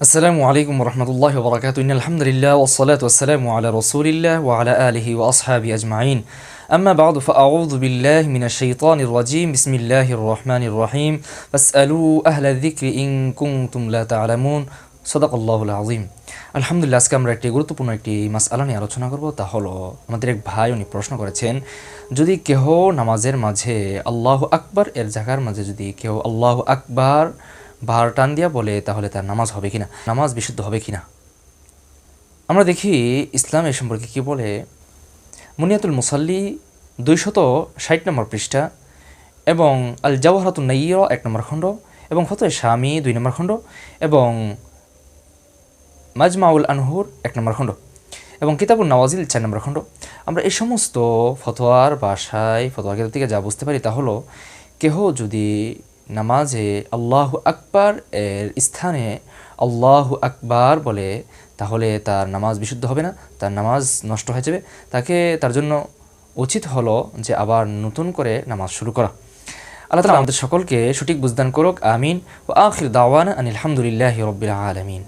السلام عليكم ورحمة الله وبركاته إن الحمد لله والصلاة والسلام على رسول الله وعلى آله وأصحابه أجمعين أما بعد فأعوذ بالله من الشيطان الرجيم بسم الله الرحمن الرحيم فاسألوا أهل الذكر إن كنتم لا تعلمون صدق الله العظيم আলহামদুলিল্লাহ আজকে আমরা একটি গুরুত্বপূর্ণ একটি মাসআলা নিয়ে আলোচনা করব তা হলো আমাদের এক ভাই উনি প্রশ্ন করেছেন যদি কেহ নামাজের মাঝে আল্লাহ আকবার এর জায়গার মাঝে যদি কেউ আল্লাহ আকবার বার টান দিয়া বলে, তাহলে তার নামাজ হবে কিনা? নামাজ বিশুদ্ধ হবে কিনা? আমরা দেখি ইসলাম এ সম্পর্কে কি বলে, মুনিয়াতুল মুসাল্লি দুইশত ষাট নম্বর পৃষ্ঠা এবং আল জাওহারাতুল নাইয় এক নম্বর খণ্ড এবং ফতোয় স্বামী দুই নম্বর খণ্ড এবং মাজমাউল আনহুর এক নম্বর খণ্ড এবং কিতাবুল নওয়াজিল চার নম্বর খণ্ড। আমরা এই সমস্ত ফতোয়ার ভাষায় ফতোয়ার কিতাব থেকে যা বুঝতে পারি তা হলো, কেহ যদি নামাজে আল্লাহ আকবার এর স্থানে আল্লাহ আকবার বলে, তাহলে তার নামাজ বিশুদ্ধ হবে না, তার নামাজ নষ্ট হয়ে যাবে। তাকে তার জন্য উচিত হলো যে আবার নতুন করে নামাজ শুরু করা। আল্লাহ তালা আমাদের সকলকে সঠিক বুঝদান করুক, আমিন। ও আখির দাওয়ান আনিল আলহামদুলিল্লাহ রবিল আলমিন।